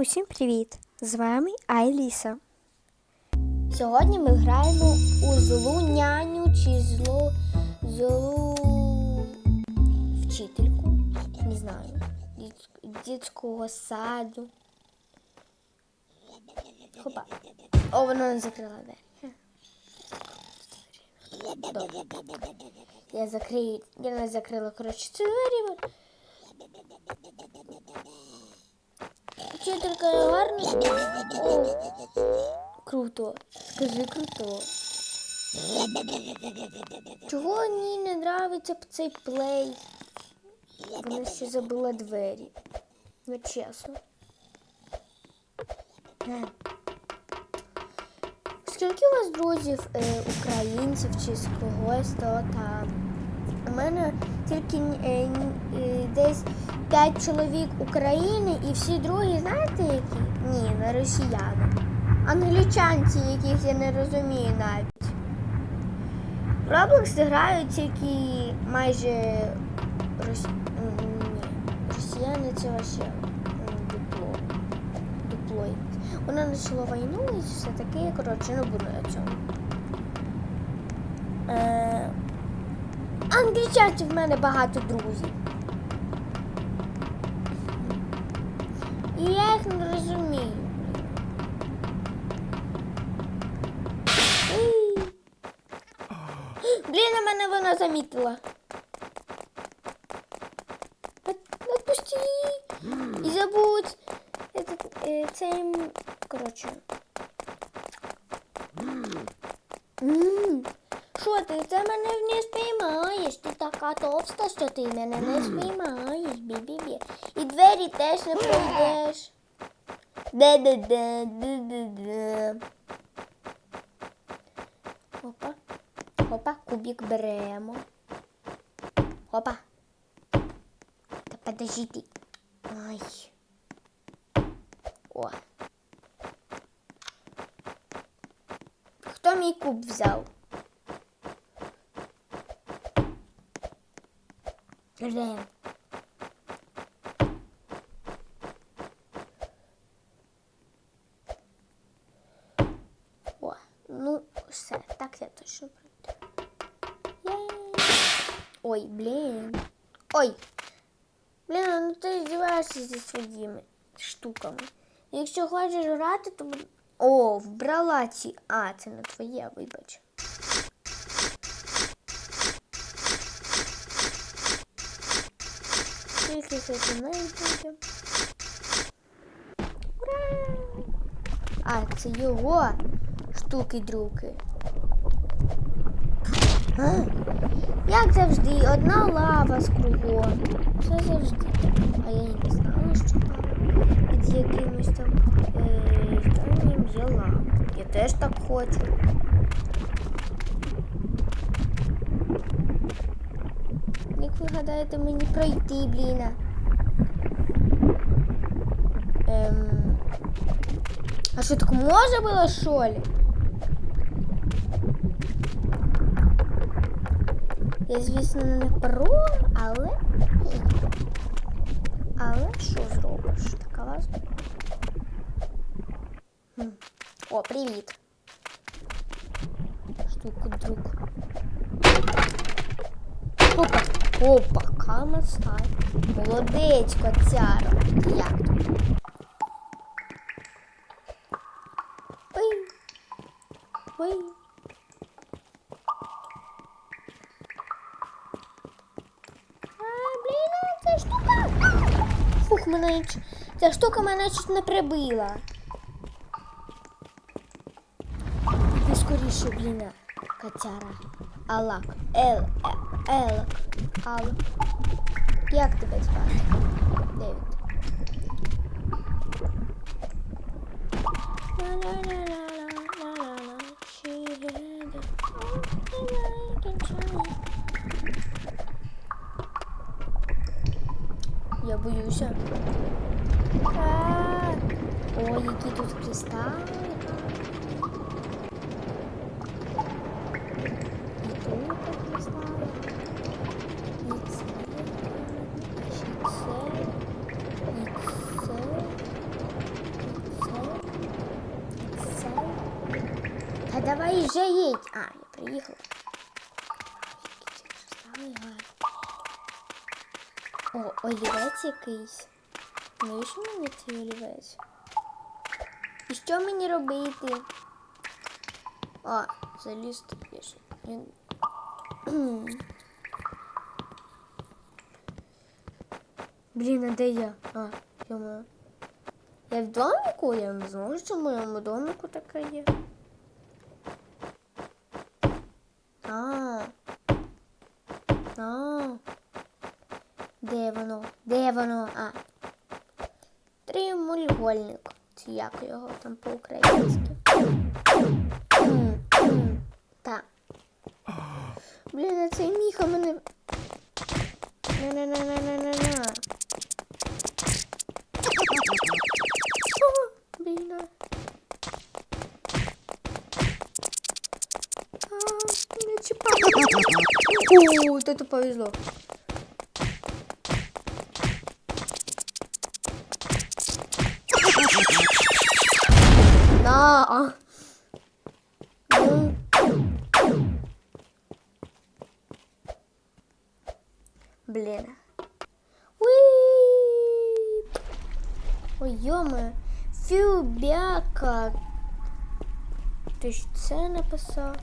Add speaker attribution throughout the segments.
Speaker 1: Усім привіт! З вами Айліса. Сьогодні ми граємо у злу няню чи злу злу вчительку. Не знаю. Дитського саду. Хопа. О, вона не закрила двері. Я закрию. Я не закрила, коротше, ці двері. Вчителька гарно. О, круто. Скажи круто. Чого мені не нравиться цей плей? Вона ще забула двері. Ну чесно. Е. Скільки у вас друзів е, українців чи з когось то там? У мене тільки е, е, десь 5 чоловік України і всі другі, знаєте які? Ні, не росіяни. Англічанці, яких я не розумію навіть. В грають тільки майже рос... ні, росіяни це м, дупло. Дупло. якесь. Вона почала війну і все таке, коротше, не буду на цьому. Е, Англічанців в мене багато друзів. І я їх не розумію. Блін, на мене вона замітила. От- Отпусти. І забудь. Е, цей, м, коротше. М. Що ти це мене не спіймаєш? Ти така товста, що ти мене не спіймаєш, бі-бі-бі. І двері теж не пройдеш. Де-де-де, де-де-де. Опа. Опа, кубик беремо. Опа. Та подожди. Ай. О. Хто мій куб взяв? Рен. О, ну все, так я точно пройду. Єй. Ой, блін. Ой. Блін, ну ти здіваєшся зі своїми штуками. Якщо хочеш грати, то. будь- О, вбрала ці. А, це не твоє, вибач. Це не буде? Ура! А, це його штуки-дрюки. Як завжди, одна лава з кругом. Це завжди. А я не знала, що там під якимось там е, зданням є лава. Я теж так хочу. Як ви гадаєте мені пройти, бліна? Ем... А що так може було, що ли? Я, звісно, не про, але. Але що зробиш? Така вас. Хм. О, привіт. Штуку друг. Опа, Опа, камер стай. Молодець, коцяра. Як тут? Ця штука. Фух, мене ця штука мене чуть не прибила. Іди скоріше, блін, котяра. Алак. Ел, е, елак. Алак. Як тебе звати? Девід. Ла-ла-ла-ла-ла-ла-ла. She had a- I can try. Я боюся. А, Ой, які тут кристали. Вже їдь. А, я приїхала. О, олівець якийсь. Навіщо мені цей олівець? І що мені робити? А, залізти пішли. Він... Блін, а де я? А, йома. Я в домику? Я не знаю, що в моєму домику таке є. А. А. Де воно? Де воно? А. Тримульгольник. Чи як його там по-українськи? Так. Блін, а цей міха мене. На-на-на-на-на-на-на. Блін. а. Не чіпай. О, вот это повезло. Фюбяка. Ти ж це написав?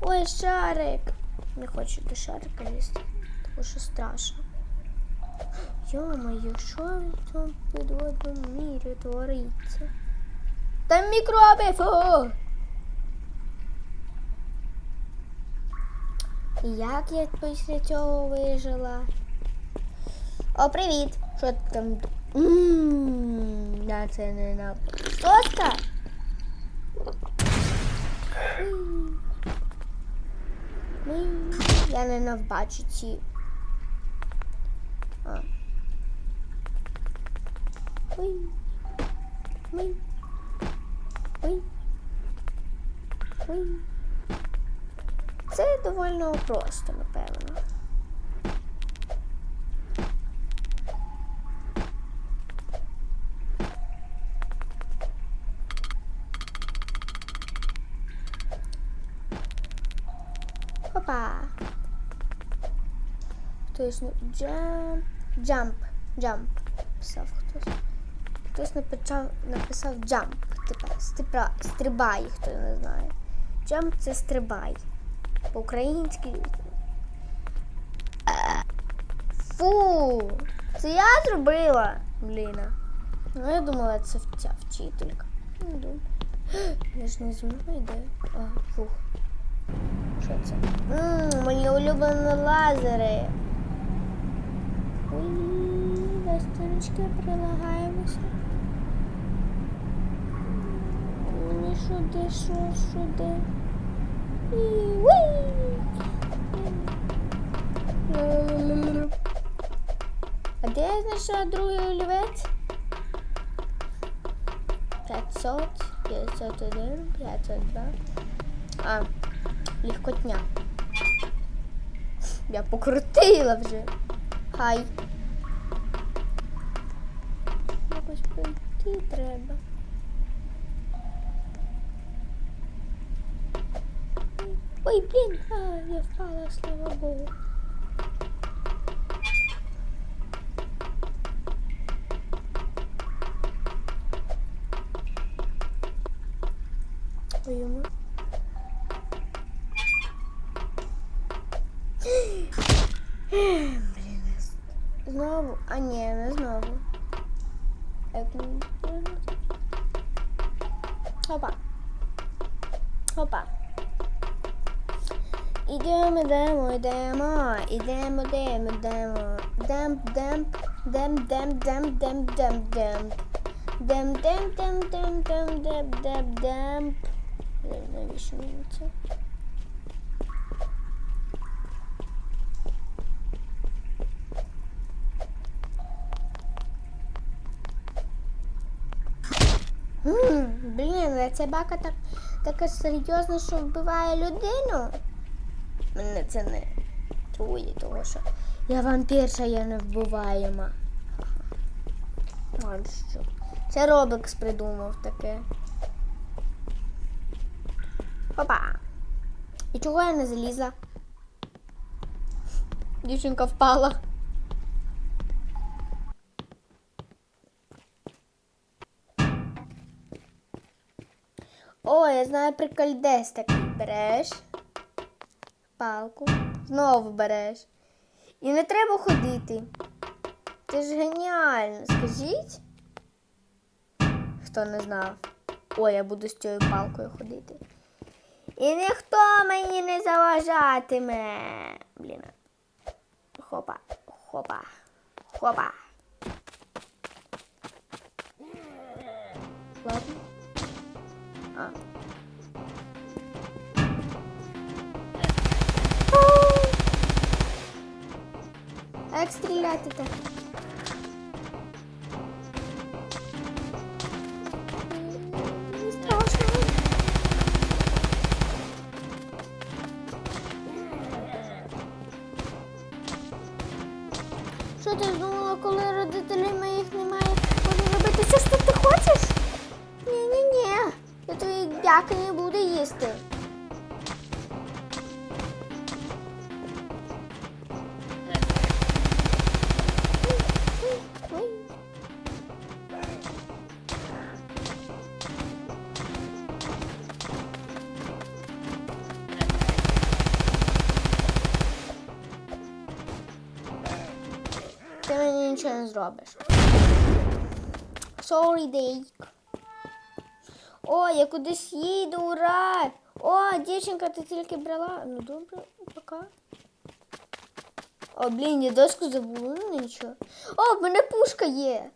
Speaker 1: Ой, шарик. Не хочу до шарика лізти, тому що страшно. Йо-моє, що в цьому підводному мірі твориться? Там мікроби, фу! І як я після цього вижила? О, привіт! Що ти там? Ммм, я це не на соска. Я не навбачу ці. А. Ой. Ой. Ой. Ой. Це доволі просто, напевно. Опа. Хтось не джамп. Джамп. Джамп. Писав хтось. Хтось написав, написав джамп. Типа стрибай, хто не знає. Джамп це стрибай. По-українськи. Фу! Це я зробила, бліна. Ну, я думала, це ця вчителька. Ну, думаю. Я ж не знаю, де. А, фух. Що це? Ммм, мої улюблені лазери. Ой, до сторіночки прилагаємося. Мені де, що, уй! Ля-ля-ля-ля-ля. А де я знайшла другий олівець? 500, 501, 502. А, легкотня. Я покрутила вже. Хай. Якось пройти треба. Ой, блін, а, я впала, слава Богу. Ой, йому. Блін, знову. А ні, не знову. Як мені повернути? Опа. Опа. Ідемо, йдемо, йдемо, ідемо, йдемо, йдемо. Демп, демп, демп, демп, демп, демп, демп, демп. Демп, демп, демп, демп, демп, демп, демп, демп. Е, Навіщо мені це? Блін, ця бака так, така серйозна, що вбиває людину. Мене це не трує, того що я вампірша, я не вбиваєма. Що? Це Робекс придумав таке. Опа. І чого я не залізла? Дівчинка впала. Я знаю прикольдес такий. Береш палку, знову береш. І не треба ходити. Це ж геніально, скажіть? Хто не знав. Ой, я буду з цією палкою ходити. І ніхто мені не заважатиме. Блін. Хопа, хопа, хопа. Ладно. А. А як стріляти так? Що ти думала, нічого не зробиш. Sorry, Дейк. О, я кудись їду, ура! О, дівчинка, ти тільки брала. Ну добре, пока. О, блін, я доску забула, ну нічого. О, в мене пушка є.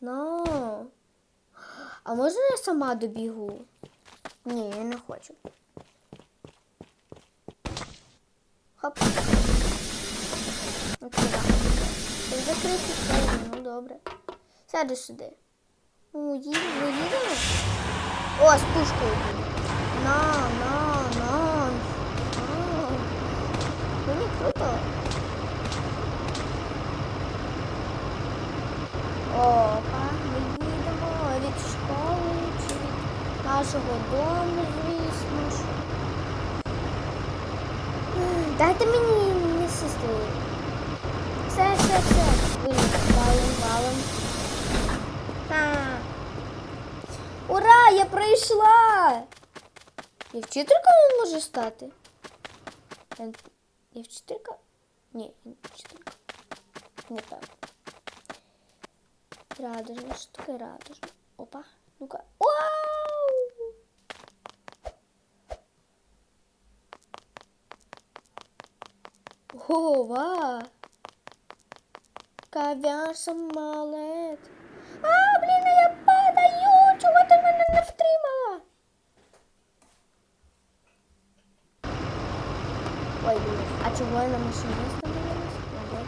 Speaker 1: Ну. А можна я сама добігу? Ні, я не хочу. Хоп. Окей, да. Тут закрити двері, ну добре. Сяду сюди. Ну, їдемо, ну їдемо. О, з пушкою. На, на, на. на. Мені круто. Опа, ми їдемо від школи чи від нашого дому, звісно ж. М, Дайте мені Ура, я пройшла! Я вчителька не може стати? Я, я вчителька? Ні, я не вчителька. Не так. Радужно, що таке радужно? Опа, ну-ка. Вау! Ова! Кав'яр самолет. А, блін, а я падаю! Чого ти мене не втримала? Ой, блін, а чого я на машині остановилась? Ага.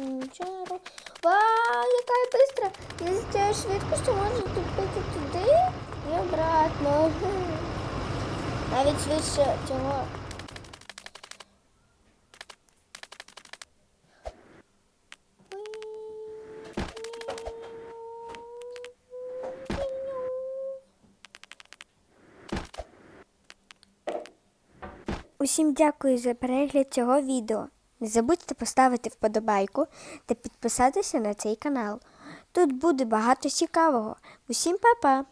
Speaker 1: Нічого. Вау, яка я бистра! Я з цією швидкістю можу тупити туди і обратно. Навіть швидше цього. Усім дякую за перегляд цього відео. Не забудьте поставити вподобайку та підписатися на цей канал. Тут буде багато цікавого. Усім па-па!